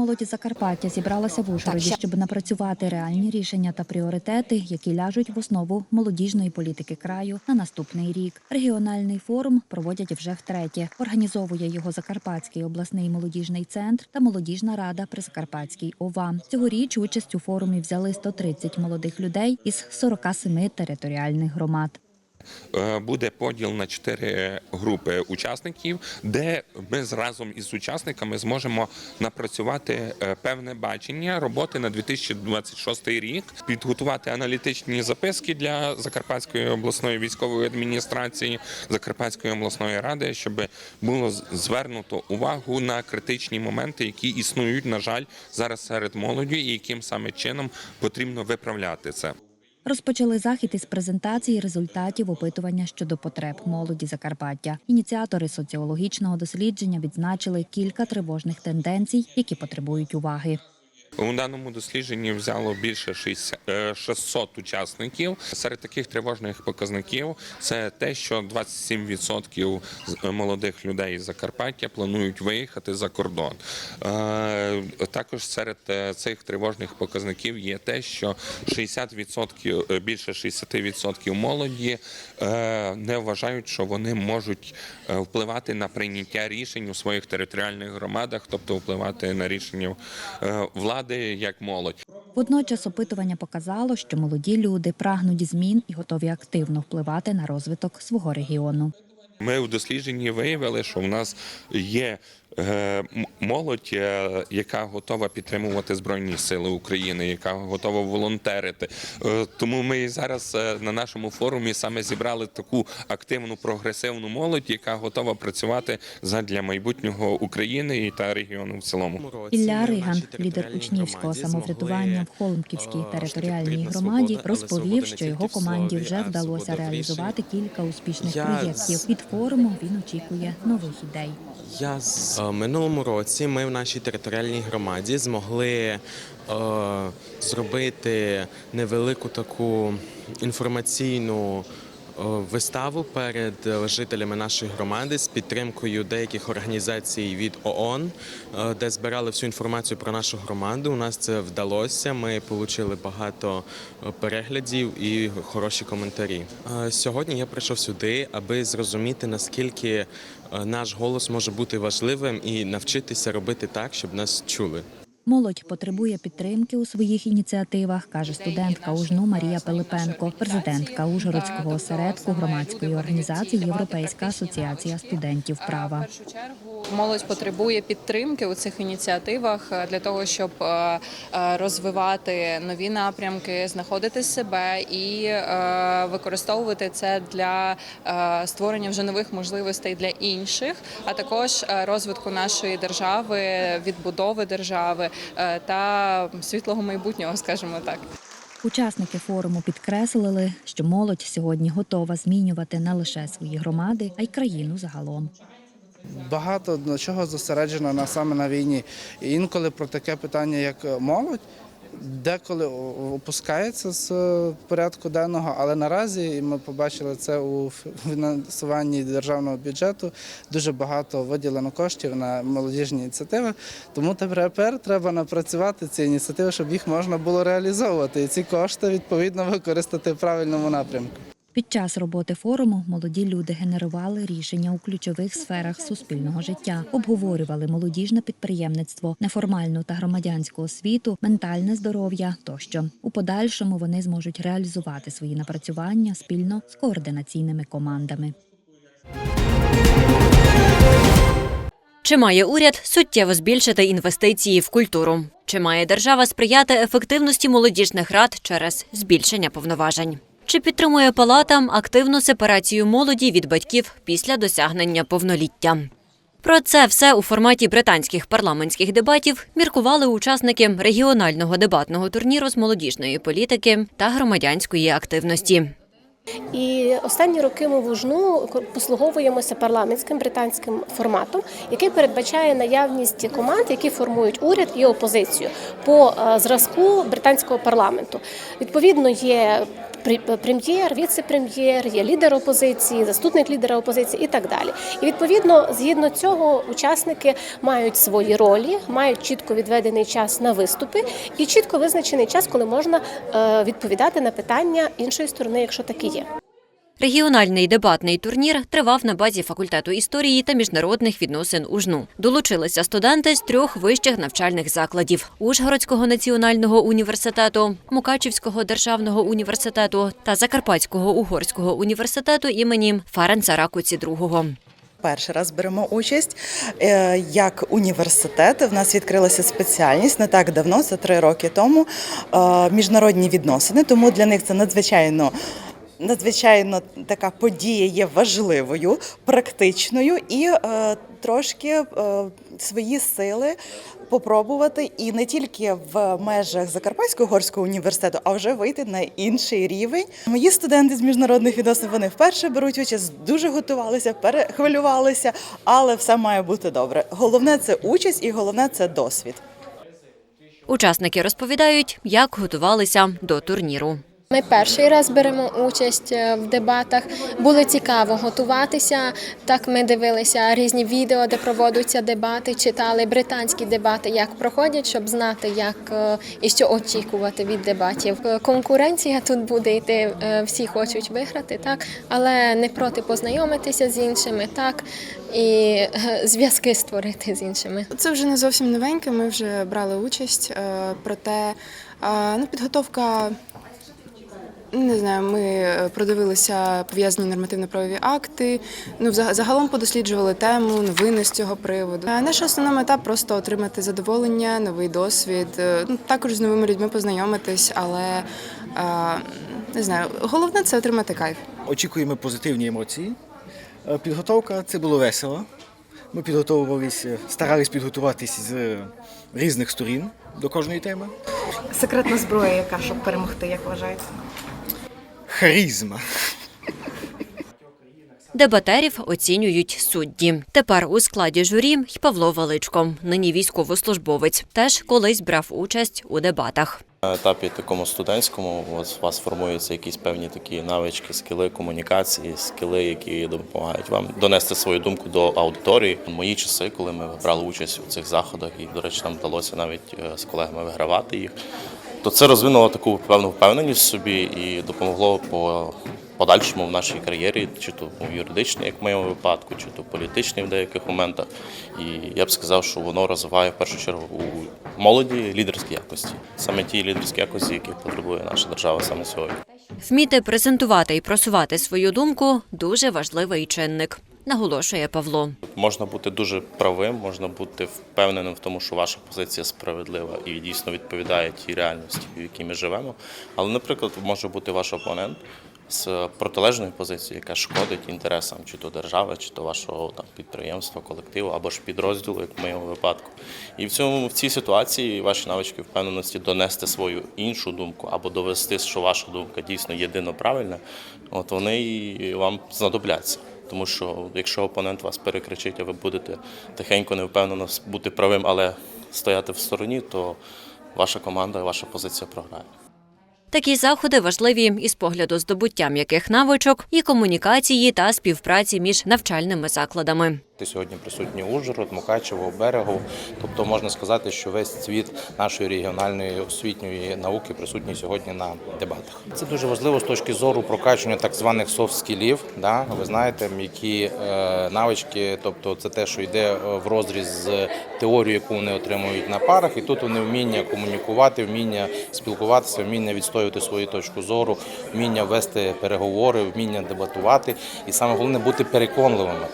молоді Закарпаття зібралася в Ужгороді, щоб напрацювати реальні рішення та пріоритети, які ляжуть в основу молодіжної політики краю на наступний рік. Регіональний форум проводять вже втретє. Організовує його Закарпатський обласний молодіжний центр та молодіжна рада при Закарпатській ОВА. Цьогоріч участь у форумі взяли 130 молодих людей із 47 територіальних громад. Е, буде поділ на чотири групи учасників, де ми разом із учасниками зможемо напрацювати е, певне бачення роботи на 2026 рік, підготувати аналітичні записки для Закарпатської обласної військової адміністрації, Закарпатської обласної ради, щоб було звернуто увагу на критичні моменти, які існують, на жаль, зараз серед молоді, і яким саме чином потрібно виправляти це. Розпочали захід із презентації результатів опитування щодо потреб молоді Закарпаття. Ініціатори соціологічного дослідження відзначили кілька тривожних тенденцій, які потребують уваги. У даному дослідженні взяло більше 60, е, 600 учасників. Серед таких тривожних показників це те, що 27% з- е, молодих людей з Закарпаття планують виїхати за кордон. Е, Також серед цих тривожних показників є те, що 60%, е, більше 60% молоді не вважають, що вони можуть впливати на прийняття рішень у своїх територіальних громадах, тобто впливати на рішення е, влади як молодь. Водночас опитування показало, що молоді люди прагнуть змін і готові активно впливати на розвиток свого регіону. Ми у дослідженні виявили, що в нас є молодь, е, яка готова підтримувати збройні сили України, яка готова волонтерити. Е, Тому ми зараз е, на нашому форумі саме зібрали таку активну прогресивну молодь, яка готова працювати задля майбутнього України та регіону в цілому. Ілля Риган, лідер учнівського самоврядування в Холмківській територіальній громаді, розповів, що його команді вже вдалося реалізувати кілька успішних проєктів. Від форуму він очікує нових ідей. Я з е, минулому році ми в нашій територіальній громаді змогли е, зробити невелику таку інформаційну е, виставу перед жителями нашої громади з підтримкою деяких організацій від ООН, де збирали всю інформацію про нашу громаду. У нас це вдалося. Ми отримали багато переглядів і хороші коментарі. Е, Сьогодні я прийшов сюди, аби зрозуміти наскільки е, наш голос може бути важливим і навчитися робити так, щоб нас чули. Молодь потребує підтримки у своїх ініціативах, каже студентка УЖНУ Марія Пилипенко, президентка Ужгородського осередку громадської організації Європейська асоціація студентів права. Молодь потребує підтримки у цих ініціативах е, для того, щоб е, е, розвивати нові напрямки, знаходити себе і використовувати це для створення вже нових можливостей для інших, а також розвитку нашої держави, відбудови держави та світлого майбутнього, скажімо так. Учасники форуму підкреслили, що молодь сьогодні готова змінювати не лише свої громади, а й країну загалом. багато на чого зосереджено на саме на війні. І інколи про таке питання, як е, молодь, деколи опускається з е, порядку денного, але наразі ми побачили це у фінансуванні державного бюджету. Дуже багато виділено коштів на молодіжні ініціативи. Тому тепер треба напрацювати ці ініціативи, щоб їх можна було реалізовувати. І ці кошти відповідно використати в правильному напрямку. Під час роботи форуму молоді люди генерували рішення у ключових сферах суспільного життя, обговорювали молодіжне підприємництво, неформальну та громадянську освіту, ментальне здоров'я тощо. У подальшому вони зможуть реалізувати свої напрацювання спільно з координаційними командами. Чи має уряд суттєво збільшити інвестиції в культуру? Чи має держава сприяти ефективності молодіжних рад через збільшення повноважень? Чи підтримує палата активну сепарацію молоді від батьків після досягнення повноліття? Про це все у форматі британських парламентських дебатів міркували учасники регіонального дебатного турніру з молодіжної політики та громадянської активності. І останні роки ми в УЖНУ послуговуємося парламентським британським форматом, який передбачає наявність команд, які формують уряд і опозицію по е, зразку британського парламенту. Відповідно, є прем'єр, віце-прем'єр, є лідер опозиції, заступник лідера опозиції і так далі. І відповідно, згідно цього, учасники мають свої ролі, мають чітко відведений час на виступи і чітко визначений час, коли можна е, відповідати на питання іншої сторони, якщо такі є. Регіональний дебатний турнір тривав на базі факультету історії та міжнародних відносин УЖНУ. Долучилися студенти з трьох вищих навчальних закладів: Ужгородського національного університету, Мукачівського державного університету та Закарпатського угорського університету імені Ференца Ракуці II. Перший раз беремо участь Е, як університет. В нас відкрилася спеціальність не так давно, це три роки тому. е, Міжнародні відносини. Тому для них це надзвичайно. Надзвичайно така подія є важливою, практичною і е, трошки е, свої сили попробувати і не тільки в межах Закарпатського горського університету, а вже вийти на інший рівень. Мої студенти з міжнародних відносин вони вперше беруть участь, дуже готувалися, перехвилювалися, але все має бути добре. Головне це участь і головне це досвід. Учасники розповідають, як готувалися до турніру. Ми перший раз беремо участь е, в дебатах. Було цікаво готуватися. Так ми дивилися різні відео, де проводяться дебати, читали британські дебати, як проходять, щоб знати, як е, і що очікувати від дебатів. Е, Конкуренція тут буде йти, всі хочуть виграти, так але не проти познайомитися з іншими, так і зв'язки створити з іншими. Це вже не зовсім новеньке. Ми вже брали участь. Проте ну, підготовка. Не знаю, ми е, продивилися пов'язані нормативно-правові акти. Ну, загалом подосліджували тему, новини з цього приводу. Е, Наша основна мета просто отримати задоволення, новий досвід. е, Ну, також з новими людьми познайомитись, але не знаю, головне це отримати кайф. Очікуємо позитивні емоції. Підготовка це було весело. Ми підготовувалися, старались підготуватися з різних сторін до кожної теми. Секретна зброя, яка щоб перемогти, як вважаєте? Харізма. Дебатерів оцінюють судді. Тепер у складі журі й Павло Величко, нині військовослужбовець, теж колись брав участь у дебатах. На етапі такому студентському у вас, у вас формуються якісь певні такі навички, скіли комунікації, скіли, які допомагають вам донести свою думку до аудиторії. Мої часи, коли ми брали участь у цих заходах, і, до речі, нам вдалося навіть е, з колегами вигравати їх, то це розвинуло таку певну впевненість в собі і допомогло по подальшому в нашій кар'єрі, чи то у юридичній, як в моєму випадку, чи то політичній в деяких моментах. І я б сказав, що воно розвиває в першу чергу у молоді лідерські якості, саме ті лідерські якості, яких потребує наша держава саме сьогодні. Вміти презентувати і просувати свою думку дуже важливий чинник, наголошує Павло. Можна бути дуже правим, можна бути впевненим в тому, що ваша позиція справедлива і дійсно відповідає тій реальності, в якій ми живемо. Але, наприклад, може бути ваш опонент з протилежної позиції, яка шкодить інтересам чи то держави, чи то вашого там підприємства, колективу або ж підрозділу, як в моєму випадку. І в цьому в цій ситуації ваші навички впевненості донести свою іншу думку або довести, що ваша думка дійсно єдино правильна, от вони і вам знадобляться. Тому що якщо опонент вас перекричить, а ви будете тихенько, невпевнено бути правим, але стояти в стороні, то ваша команда, ваша позиція програє. Такі заходи важливі із погляду здобуття м'яких навичок і комунікації та співпраці між навчальними закладами. Сьогодні присутні Ужгород, Мукачево, Берегов. Тобто можна сказати, що весь світ нашої регіональної освітньої науки присутній сьогодні на дебатах. Це дуже важливо з точки зору прокачування так званих софт-скілів. Да? Ви знаєте, м'які е, навички, тобто це те, що йде е, в розріз з теорією, яку вони отримують на парах, і тут вони вміння комунікувати, вміння спілкуватися, вміння відстоювати свою точку зору, вміння вести переговори, вміння дебатувати, і саме головне бути переконливими.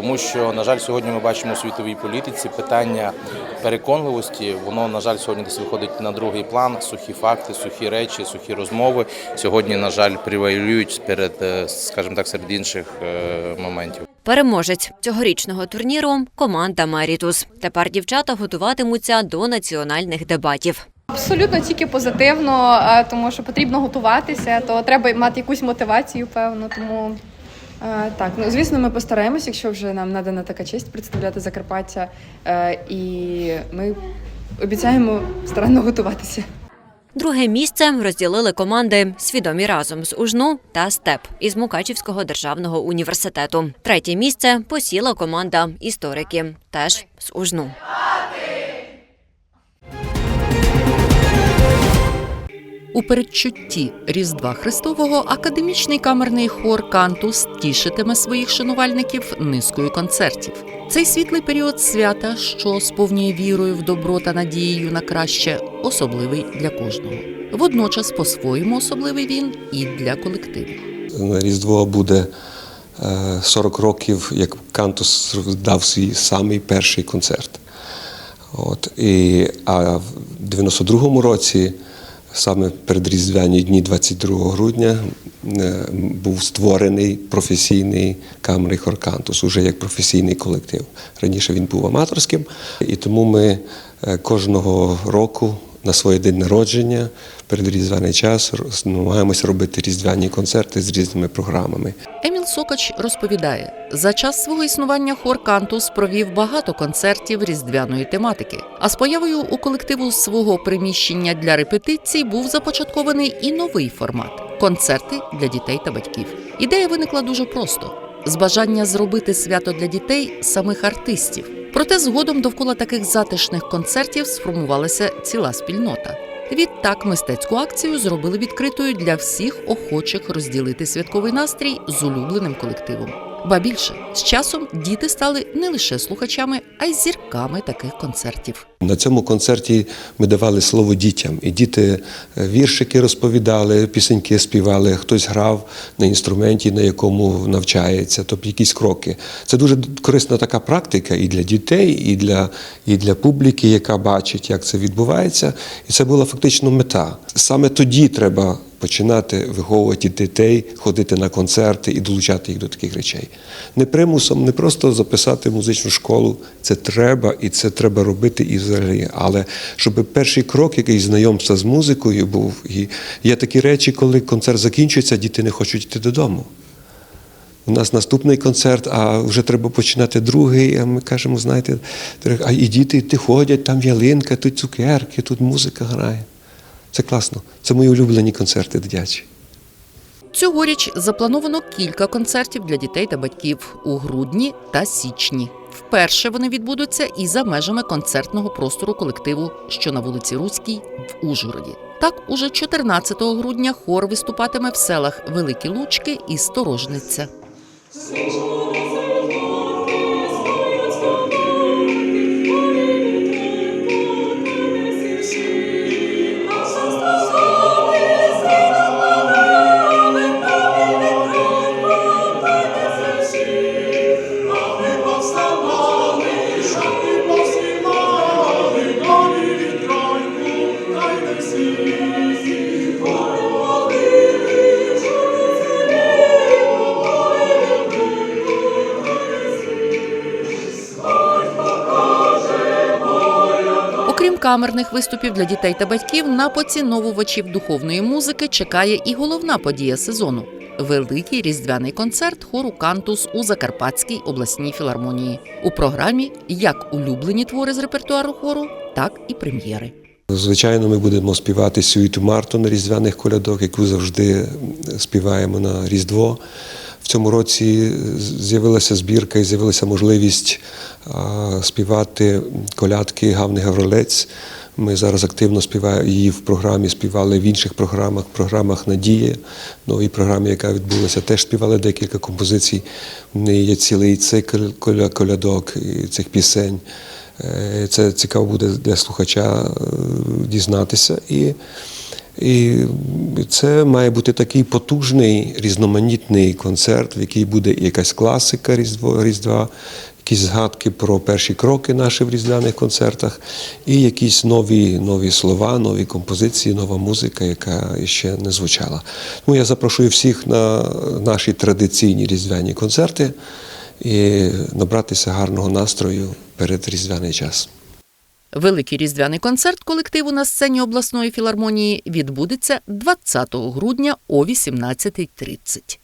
Тому що, на жаль, сьогодні ми бачимо у світовій політиці питання переконливості. Воно, на жаль, сьогодні десь виходить на другий план. Сухі факти, сухі речі, сухі розмови. Сьогодні, на жаль, привалюють перед, е, скажімо так, серед інших е, моментів. Переможець цьогорічного турніру команда Мерітус. Тепер дівчата готуватимуться до національних дебатів. Абсолютно тільки позитивно, е, тому що потрібно готуватися, то треба мати якусь мотивацію, певно. Тому Е, Так, ну звісно, ми постараємось, якщо вже нам надана така честь представляти Закарпаття, Е, і ми обіцяємо старанно готуватися. Друге місце розділили команди Свідомі разом з Ужну та Степ із Мукачівського державного університету. Третє місце посіла команда Історики теж з Ужну. У передчутті Різдва Христового академічний камерний хор Кантус тішитиме своїх шанувальників низкою концертів. Цей світлий період свята, що сповнює вірою в добро та надією на краще, особливий для кожного. Водночас, по-своєму особливий він і для колективу. Різдво буде е, 40 років, як Кантус дав свій самий перший концерт. От, і, а в 92-му році, саме передріздвяні дні 22 грудня, е, був створений професійний камерний хор Кантус, уже як професійний колектив. Раніше він був аматорським, і тому ми е, кожного року на своє день народження, перед різдвяний час, намагаємося робити різдвяні концерти з різними програмами. Еміл Сокач розповідає, за час свого існування хор Кантус провів багато концертів різдвяної тематики. А з появою у колективу свого приміщення для репетицій був започаткований і новий формат концерти для дітей та батьків. Ідея виникла дуже просто: з бажання зробити свято для дітей самих артистів. Проте згодом довкола таких затишних концертів сформувалася ціла спільнота. Відтак мистецьку акцію зробили відкритою для всіх охочих розділити святковий настрій з улюбленим колективом. Ба більше з часом діти стали не лише слухачами, а й зірками таких концертів. На цьому концерті ми давали слово дітям, і діти е, віршики розповідали, пісеньки співали, хтось грав на інструменті, на якому навчається, тобто якісь кроки. Це дуже корисна така практика і для дітей, і для, і для публіки, яка бачить, як це відбувається. І це була фактично мета. Саме тоді треба починати виховувати дітей, ходити на концерти і долучати їх до таких речей. Не примусом, не просто записати музичну школу. Це треба і це треба робити і взагалі. Але щоб перший крок, який знайомства з музикою був, і є такі речі, коли концерт закінчується, діти не хочуть йти додому. У нас наступний концерт, а вже треба починати другий. А ми кажемо, знаєте, а і діти ти ходять, там ялинка, тут цукерки, тут музика грає. Це класно. Це мої улюблені концерти дитячі. Цьогоріч заплановано кілька концертів для дітей та батьків у грудні та січні. Вперше вони відбудуться і за межами концертного простору колективу, що на вулиці Руській в Ужгороді. Так, уже 14 грудня хор виступатиме в селах Великі Лучки і Сторожниця. Камерних виступів для дітей та батьків, на поціновувачів духовної музики чекає і головна подія сезону великий різдвяний концерт хору Кантус у Закарпатській обласній філармонії. У програмі як улюблені твори з репертуару хору, так і прем'єри. Звичайно, ми будемо співати Сюїту Марту на різдвяних колядок, яку завжди співаємо на Різдво. Цьому році з'явилася збірка і з'явилася можливість співати колядки Гавни Гаврилець. Ми зараз активно співаємо її в програмі, співали в інших програмах, програмах Надія, новій програмі, яка відбулася, теж співали декілька композицій. В неї є цілий цикл коля- колядок і цих пісень. Е, Це цікаво буде для слухача е, дізнатися. І, і це має бути такий потужний, різноманітний концерт, в який буде якась класика Різдва, якісь згадки про перші кроки наші в різдвяних концертах, і якісь нові, нові слова, нові композиції, нова музика, яка ще не звучала. Тому я запрошую всіх на наші традиційні різдвяні концерти і набратися гарного настрою перед різдвяний час. Великий різдвяний концерт колективу на сцені обласної філармонії відбудеться 20 грудня о 18.30.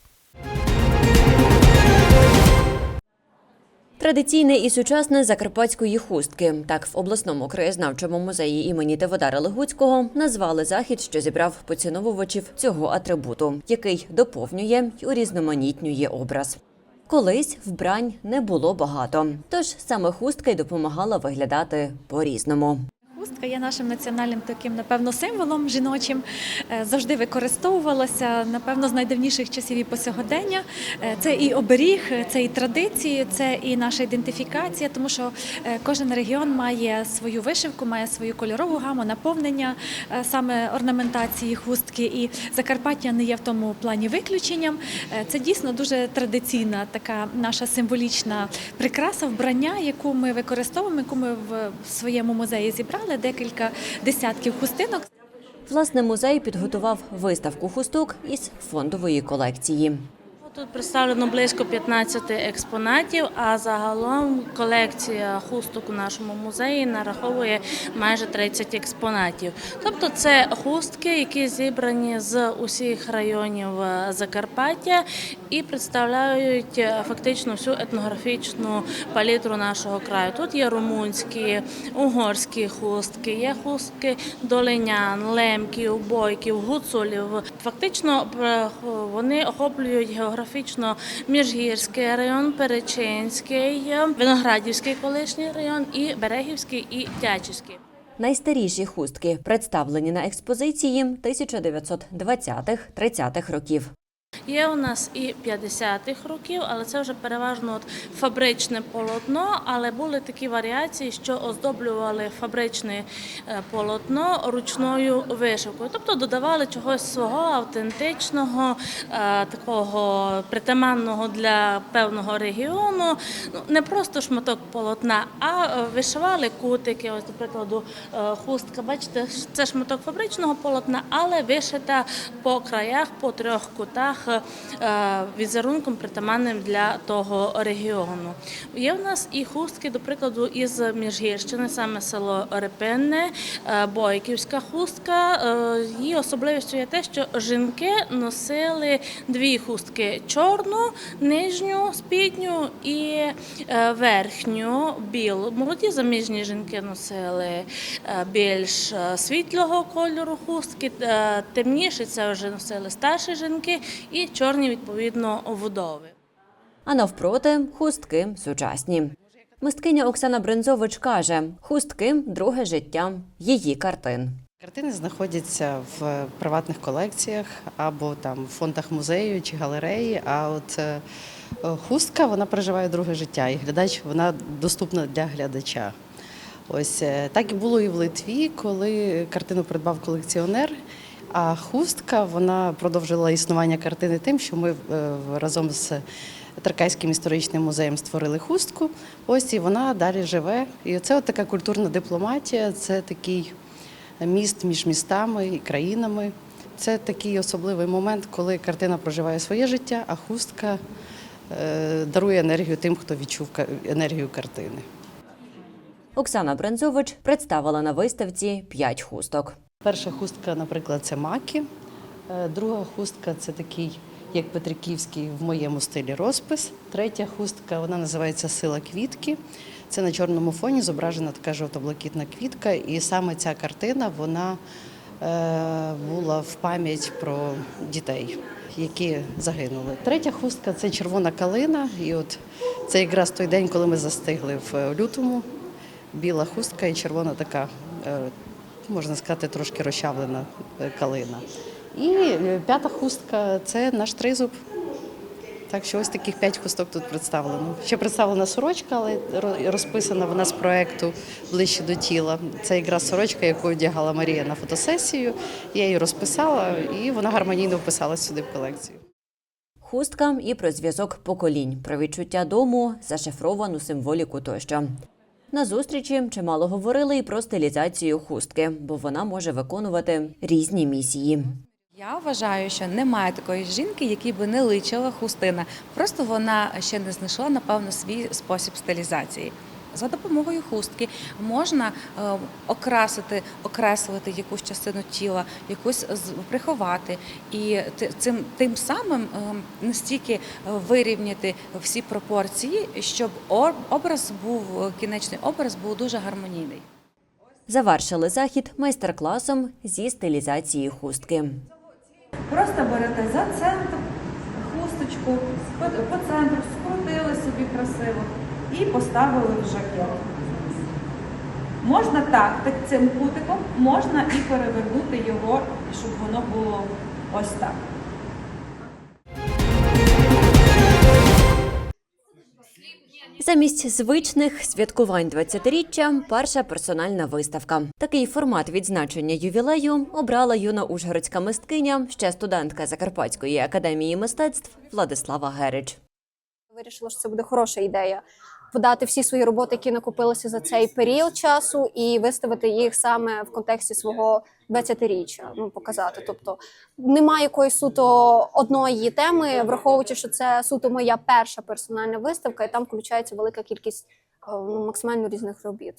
Традиційне і сучасне закарпатської хустки. Так в обласному краєзнавчому музеї імені Теводара Легуцького назвали захід, що зібрав поціновувачів цього атрибуту, який доповнює й урізноманітнює образ. Колись вбрань не було багато, тож саме хустка й допомагала виглядати по-різному. Хустка є нашим національним таким, напевно, символом жіночим. Е, Завжди використовувалася, напевно, з найдавніших часів і по сьогодення. Е, Це і оберіг, це і традиції, це і наша ідентифікація, тому що е, кожен регіон має свою вишивку, має свою кольорову гаму, наповнення саме орнаментації хустки. І Закарпаття не є в тому плані виключенням. Це дійсно дуже традиційна така наша символічна прикраса вбрання, яку ми використовуємо, яку ми в своєму музеї зібрали декілька десятків хустинок. Власне, музей підготував виставку хусток із фондової колекції. Тут представлено близько 15 експонатів, а загалом колекція хусток у нашому музеї нараховує майже 30 експонатів. Тобто це хустки, які зібрані з усіх районів е, Закарпаття і представляють е, фактично всю етнографічну палітру нашого краю. Тут є румунські, угорські хустки, є хустки долинян, лемків, бойків, гуцулів. Фактично е, вони охоплюють географічно Міжгірський район, Перечинський, Виноградівський колишній район і Берегівський і Тячівський. Найстаріші хустки представлені на експозиції 1920-30-х років. Є у нас і 50-х років, але це вже переважно от фабричне полотно. Але були такі варіації, що оздоблювали фабричне е, полотно ручною вишивкою, тобто додавали чогось свого автентичного, е, такого притаманного для певного регіону. Ну не просто шматок полотна, а е, вишивали кутики. Ось, до прикладу, хустка. Бачите, це шматок фабричного полотна, але вишита по краях, по трьох кутах е, візерунком притаманним для того регіону. Є в нас і хустки, до прикладу, із Міжгірщини, саме село Репинне, е, Бойківська хустка. Е, Її особливістю є те, що жінки носили дві хустки: чорну, нижню, спідню і верхню білу. Молоді заміжні жінки носили більш світлого кольору хустки, е, темніші це вже носили старші жінки і чорні, відповідно, вдови. А навпроти хустки сучасні. Мисткиня Оксана Брензович каже: хустки друге життя її картин. Картини знаходяться в приватних колекціях або там в фондах музею чи галереї. А от е, хустка вона проживає друге життя, і глядач вона доступна для глядача. Ось е, так і було і в Литві, коли картину придбав колекціонер. А хустка вона продовжила існування картини тим, що ми е, разом з Теркайським історичним музеєм створили хустку. Ось і вона далі живе. І це от така культурна дипломатія, це такий міст між містами і країнами. Це такий особливий момент, коли картина проживає своє життя, а хустка е, дарує енергію тим, хто відчув енергію картини. Оксана Брензович представила на виставці п'ять хусток. Перша хустка, наприклад, це маки. Е, Друга хустка це такий, як Петриківський в моєму стилі розпис. Третя хустка вона називається Сила квітки. Це на чорному фоні зображена така жовто-блакитна квітка. І саме ця картина вона е, була в пам'ять про дітей, які загинули. Третя хустка це червона калина. І от це якраз той день, коли ми застигли в лютому. Біла хустка і червона така, е, можна сказати, трошки розчавлена е, калина. І е, п'ята хустка це наш тризуб. Так що ось таких п'ять хусток тут представлено. Ще представлена сорочка, але розписана вона з проекту ближче до тіла. Це якраз сорочка, яку одягала Марія на фотосесію. Я її розписала, і вона гармонійно вписалась сюди в колекцію. Хустка і про зв'язок поколінь, про відчуття дому, зашифровану символіку тощо. На зустрічі чимало говорили і про стилізацію хустки, бо вона може виконувати різні місії. Я вважаю, що немає такої жінки, якій би не личила хустина. Просто вона ще не знайшла, напевно, свій спосіб стилізації. За допомогою хустки можна е, окрасити, окреслити якусь частину тіла, якусь з- приховати, і цим тим самим е, настільки вирівняти всі пропорції, щоб образ був кінечний образ був дуже гармонійний. Завершили захід майстер-класом зі стилізації хустки. Просто берете за центр хусточку, по центру скрутили собі красиво і поставили в жакет. Можна так, так цим кутиком, можна і перевернути його, щоб воно було ось так. Замість звичних святкувань 20-річчя – перша персональна виставка. Такий формат відзначення ювілею обрала юна ужгородська мисткиня, ще студентка Закарпатської академії мистецтв Владислава Герич. Вирішила, що це буде хороша ідея. Подати всі свої роботи, які накопилися за цей період часу, і виставити їх саме в контексті свого 20-річчя. Ну, показати. Тобто немає якоїсь суто одної теми, враховуючи, що це суто моя перша персональна виставка, і там включається велика кількість е, ну, максимально різних робіт.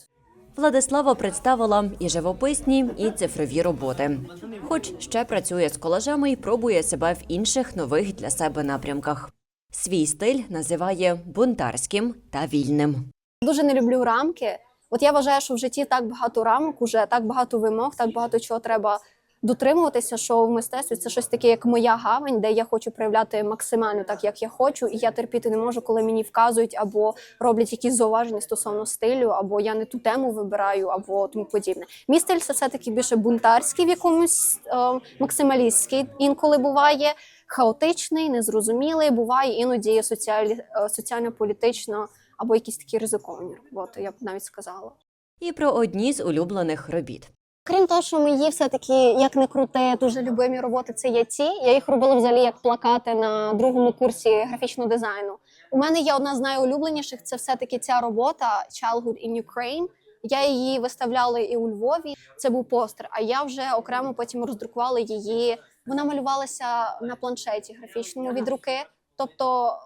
Владислава представила і живописні, і цифрові роботи. Хоч ще працює з колажами і пробує себе в інших нових для себе напрямках. Свій стиль називає бунтарським та вільним. Дуже не люблю рамки. От я вважаю, що в житті так багато рамок, уже так багато вимог, так багато чого треба дотримуватися, що в мистецтві це щось таке, як моя гавань, де я хочу проявляти максимально так, як я хочу, і я терпіти не можу, коли мені вказують або роблять якісь зауваження стосовно стилю, або я не ту тему вибираю, або тому подібне. Мій стиль це все таки більше бунтарський, в якомусь е, максималістський інколи буває. Хаотичний, незрозумілий, буває іноді соціалі, е, соціально-політично або якісь такі ризиковані роботи, я б навіть сказала. І про одні з улюблених робіт. Крім того, що мої все-таки, як не крути, дуже любимі роботи це є ці. Я їх робила взагалі як плакати на другому курсі графічного дизайну. У мене є одна з найулюбленіших це все-таки ця робота Childhood in Ukraine. Я її виставляла і у Львові. Це був постер. А я вже окремо потім роздрукувала її. Вона малювалася на планшеті графічному від руки. Тобто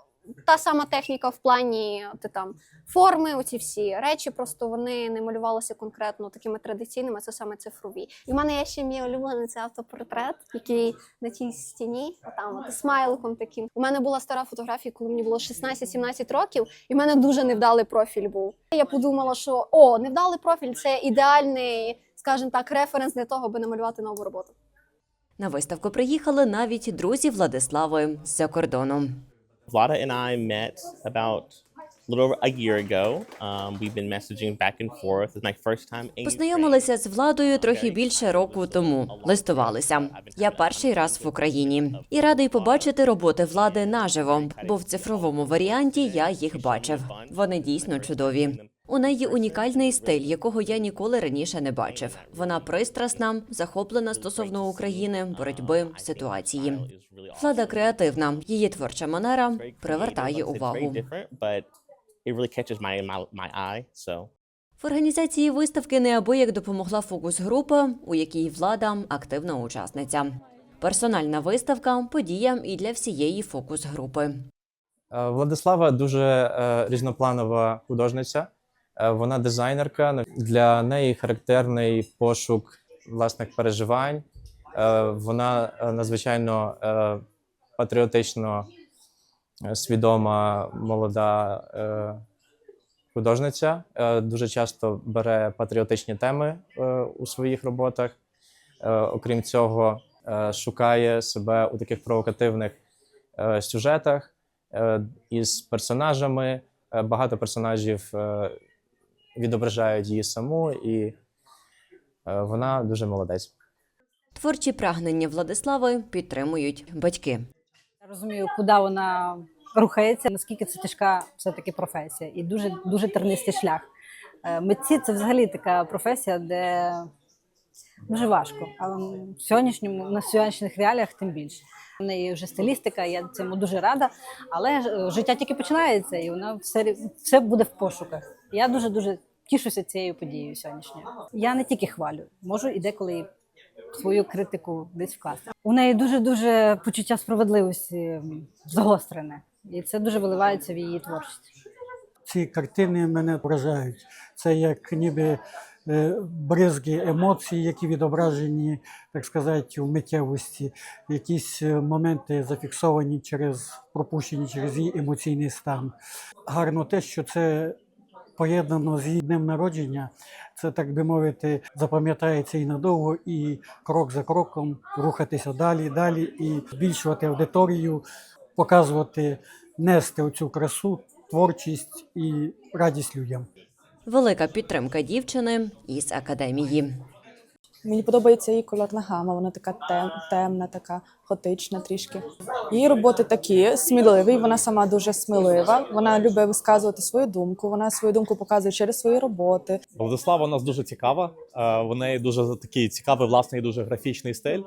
та сама техніка в плані ти там форми, оці всі речі, просто вони не малювалися конкретно такими традиційними, це саме цифрові. І в мене є ще мій улюблений це автопортрет, який на тій стіні, отам от смайликом таким. У мене була стара фотографія, коли мені було 16-17 років, і в мене дуже невдалий профіль був. Я подумала, що о, невдалий профіль це ідеальний, скажімо так, референс для того, аби намалювати нову роботу. На виставку приїхали навіть друзі Владислави з-за кордону. Vlada and I met about. Um, Познайомилися з владою трохи більше року тому. Листувалися. Я перший раз в Україні і радий побачити роботи влади наживо, бо в цифровому варіанті я їх бачив. Вони дійсно чудові. У неї унікальний стиль, якого я ніколи раніше не бачив. Вона пристрасна, захоплена стосовно України, боротьби, ситуації. Влада креативна. Її творча манера привертає увагу. В організації виставки неабияк допомогла фокус-група, у якій влада активна учасниця. Персональна виставка подія і для всієї фокус-групи. Е, Владислава дуже е, різнопланова художниця. Е, Вона дизайнерка. Для неї характерний пошук власних переживань. Е, Вона е, надзвичайно патріотично свідома молода художниця. Дуже часто бере патріотичні теми у своїх роботах. Окрім цього, шукає себе у таких провокативних сюжетах із персонажами. Багато персонажів відображають її саму, і е, вона дуже молодець. Творчі прагнення Владислави підтримують батьки. Я розумію, куди вона рухається, наскільки це тяжка все-таки професія, і дуже дуже тернистий шлях. Е, Митці це взагалі така професія, де дуже важко. А в сьогоднішньому на сьогоднішніх реаліях тим більше. В неї вже стилістика, я цьому дуже рада. Але е, життя тільки починається, і вона все, все буде в пошуках. Я дуже дуже тішуся цією подією сьогоднішньою. Я не тільки хвалю, можу і деколи свою критику десь вкласти. У неї дуже дуже почуття справедливості загострене, і це дуже виливається в її творчість. ці картини мене вражають. Це як ніби е, бризги емоцій, які відображені, так сказати, в миттєвості, якісь е, моменти зафіксовані через пропущені через її емоційний стан. Гарно те, що це поєднано з її днем народження. Це, так би мовити, запам'ятається і надовго, і крок за кроком рухатися далі, далі і збільшувати аудиторію, показувати, нести оцю красу, творчість і радість людям. Велика підтримка дівчини із академії. Мені подобається її кольорна гама, вона така темна, така готична трішки. Її роботи такі сміливі, вона сама дуже смілива. Вона любить висказувати свою думку. Вона свою думку показує через свої роботи. Владислава у нас дуже цікава. е, В неї дуже такий цікавий власний, дуже графічний стиль.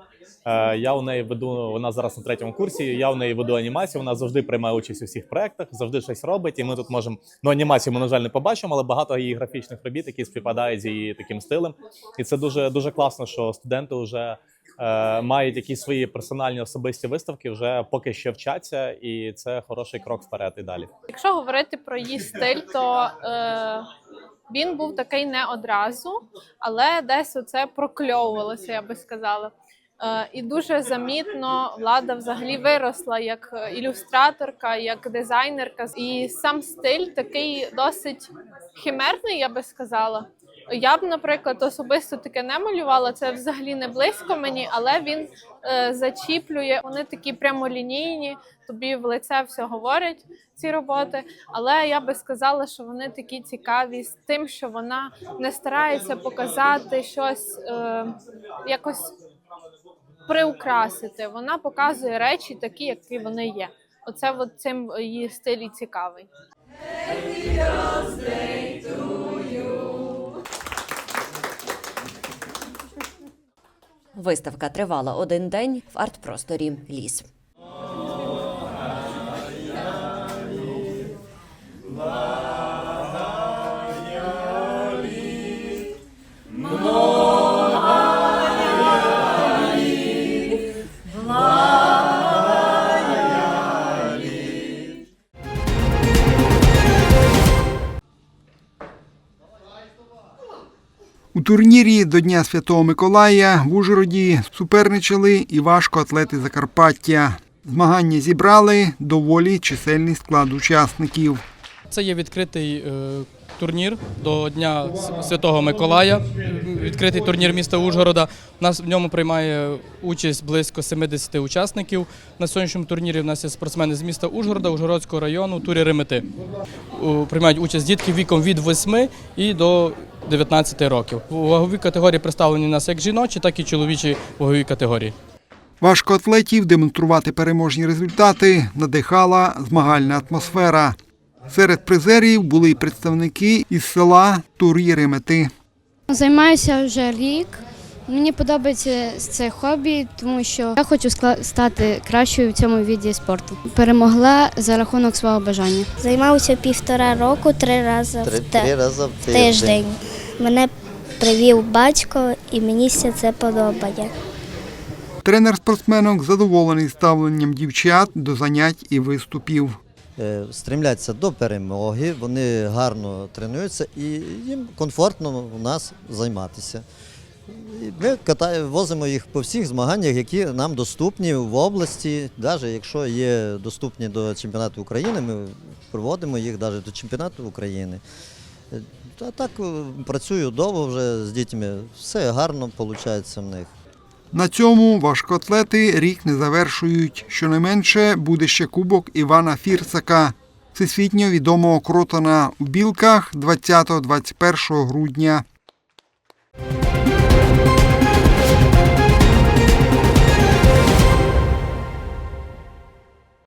Е, Я у неї веду, вона зараз на третьому курсі. Я у неї веду анімацію. Вона завжди приймає участь у всіх проектах, завжди щось робить. І ми тут можемо ну анімацію ми на жаль не побачимо, але багато її графічних робіт, які співпадають з її таким стилем. І це дуже дуже класно, що студенти вже мають якісь свої персональні особисті виставки, вже поки ще вчаться, і це хороший крок вперед і далі. Якщо говорити про її стиль, то е, він був такий не одразу, але десь оце прокльовувалося, я би сказала. Е, і дуже замітно влада взагалі виросла як е, ілюстраторка, як дизайнерка. І сам стиль такий досить химерний, я би сказала. Я б, наприклад, особисто таке не малювала, це взагалі не близько мені, але він е, зачіплює. Вони такі прямолінійні, тобі в лице все говорять ці роботи. Але я би сказала, що вони такі цікаві з тим, що вона не старається показати щось е, якось приукрасити. Вона показує речі такі, які вони є. Оце от цим її стилі цікавий. Виставка тривала один день в арт-просторі Ліс. У турнірі до Дня Святого Миколая в Ужгороді суперничали і важкоатлети Закарпаття. Змагання зібрали доволі чисельний склад учасників. Це є відкритий е, турнір до Дня Святого Миколая. Відкритий турнір міста Ужгорода. У нас в ньому приймає участь близько 70 учасників. На сьогоднішньому турнірі в нас є спортсмени з міста Ужгорода, Ужгородського району, турі Ремети. Приймають участь дітки віком від 8 і до 19 років. У ваговій категорії представлені у нас як жіночі, так і чоловічі вагові категорії. Важкоатлетів демонструвати переможні результати надихала змагальна атмосфера. Серед призерів були й представники із села Тур'єри Мети. Займаюся вже рік. Мені подобається це хобі, тому що я хочу стати кращою в цьому віді спорту. Перемогла за рахунок свого бажання. Займався півтора року, три рази Три- в, те- три рази в в тиждень. тиждень. Мене привів батько, і мені все це подобає. Тренер спортсменок задоволений ставленням дівчат до занять і виступів. Е, Стремляться до перемоги, вони гарно тренуються і їм комфортно у нас займатися. Ми катаємо, возимо їх по всіх змаганнях, які нам доступні в області. Навіть якщо є доступні до чемпіонату України, ми проводимо їх навіть до чемпіонату України. А так е, працюю довго вже з дітьми, все гарно виходить в них. На цьому важкоатлети рік не завершують. Щонайменше буде ще кубок Івана Фірсака, всесвітньо відомого кротана в білках 20-21 грудня.